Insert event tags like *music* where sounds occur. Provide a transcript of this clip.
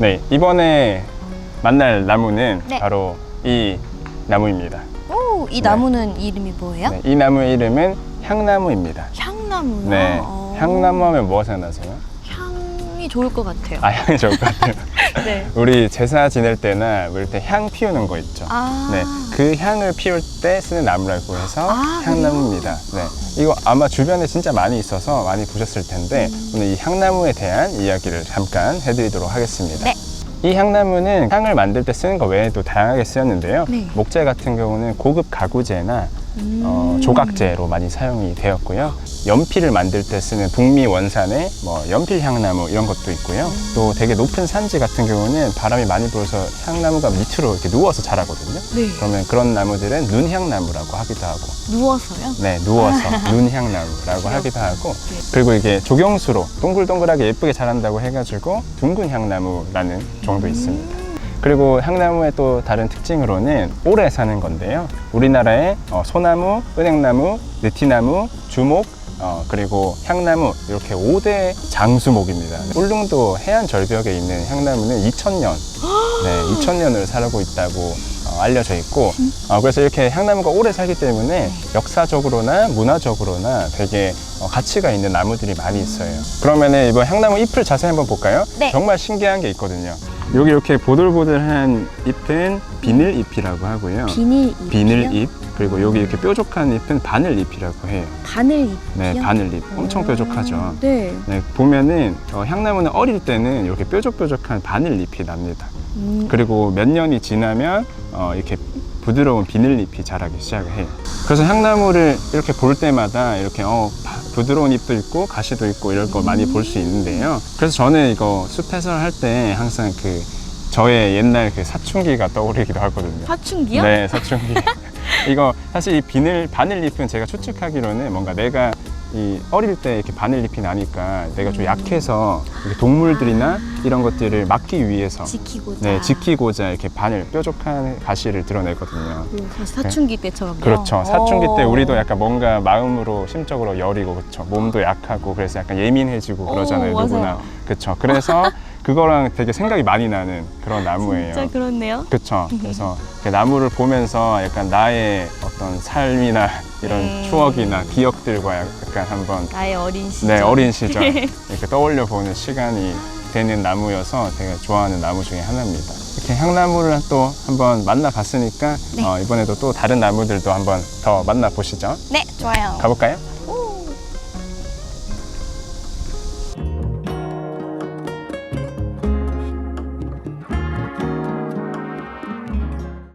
네, 이번에 만날 나무는 네. 바로 이 나무입니다. 오, 이 네. 나무는 이름이 뭐예요? 네, 이 나무의 이름은 향나무입니다. 향나무요. 네, 어. 향나무 하면 뭐가 생각나세요? 향이 좋을 것 같아요. 아, 향이 좋을 것 같아요. *laughs* 네. 우리 제사 지낼 때나 뭐 이럴 때향 피우는 거 있죠. 아. 네, 그 향을 피울 때 쓰는 나무라고 해서 아, 향나무입니다. 네, 이거 아마 주변에 진짜 많이 있어서 많이 보셨을 텐데 음. 오늘 이 향나무에 대한 이야기를 잠깐 해드리도록 하겠습니다. 네. 이 향나무는 향을 만들 때 쓰는 것 외에도 다양하게 쓰였는데요. 네. 목재 같은 경우는 고급 가구재나 음. 어, 조각재로 많이 사용이 되었고요. 연필을 만들 때 쓰는 북미 원산의 뭐 연필 향나무 이런 것도 있고요. 또 되게 높은 산지 같은 경우는 바람이 많이 불어서 향나무가 밑으로 이렇게 누워서 자라거든요. 네. 그러면 그런 나무들은 눈향나무라고 하기도 하고, 누워서요? 네 누워서 눈향나무라고 하기도 하고, 네. 그리고 이게 조경수로 동글동글하게 예쁘게 자란다고 해가지고 둥근 향나무라는 종도 있습니다. 그리고 향나무의 또 다른 특징으로는 오래 사는 건데요. 우리나라에 어, 소나무, 은행나무, 느티나무, 주목, 어, 그리고 향나무 이렇게 5대 장수목입니다. 울릉도 해안 절벽에 있는 향나무는 2000년, *gasps* 네, 2000년을 살고 있다고 어, 알려져 있고, 어, 그래서 이렇게 향나무가 오래 살기 때문에 역사적으로나 문화적으로나 되게 어, 가치가 있는 나무들이 많이 있어요. 그러면은 이번 향나무 잎을 자세히 한번 볼까요? 네. 정말 신기한 게 있거든요. 여기 이렇게 보들보들한 잎은 비늘 잎이라고 하고요. 비닐 잎. 비늘 잎 그리고 여기 이렇게 뾰족한 잎은 바늘 잎이라고 해요. 바늘 잎. 네, 바늘 잎 엄청 뾰족하죠. 네. 네, 보면은 어, 향나무는 어릴 때는 이렇게 뾰족뾰족한 바늘 잎이 납니다. 음. 그리고 몇 년이 지나면 어, 이렇게 부드러운 비늘 잎이 자라기 시작을 해요. 그래서 향나무를 이렇게 볼 때마다 이렇게 어, 바- 부드러운 잎도 있고 가시도 있고 이럴 걸 많이 볼 수 있는데요. 그래서 저는 이거 숲 해설 할 때 항상 그 저의 옛날 그 사춘기가 떠오르기도 하거든요. 사춘기요? 네, 사춘기. *laughs* 이거 사실 이 비늘 바늘 잎은 제가 추측하기로는 뭔가 내가 이 어릴 때 이렇게 바늘 잎이 나니까 내가 좀 약해서 이렇게 동물들이나 이런 것들을 막기 위해서 지키고자. 네, 지키고자 이렇게 바늘 뾰족한 가시를 드러내거든요. 오, 사실 사춘기 때처럼요. 그렇죠. 사춘기 때 어. 우리도 약간 뭔가 마음으로 심적으로 여리고 그렇죠. 몸도 약하고 그래서 약간 예민해지고 그러잖아요. 오, 누구나. 맞아요. 그렇죠. 그래서 *laughs* 그거랑 되게 생각이 많이 나는 그런 나무예요. 진짜 그렇네요. 그렇죠. 그래서 *laughs* 그 나무를 보면서 약간 나의 어떤 삶이나 이런 음. 추억이나 기억들과 약간 한번 나의 어린 시절. 네 어린 시절 *laughs* 이렇게 떠올려 보는 시간이 되는 나무여서 되게 좋아하는 나무 중에 하나입니다. 이렇게 향나무를 또 한번 만나봤으니까 네. 어, 이번에도 또 다른 나무들도 한번 더 만나 보시죠. 네, 좋아요. 가볼까요?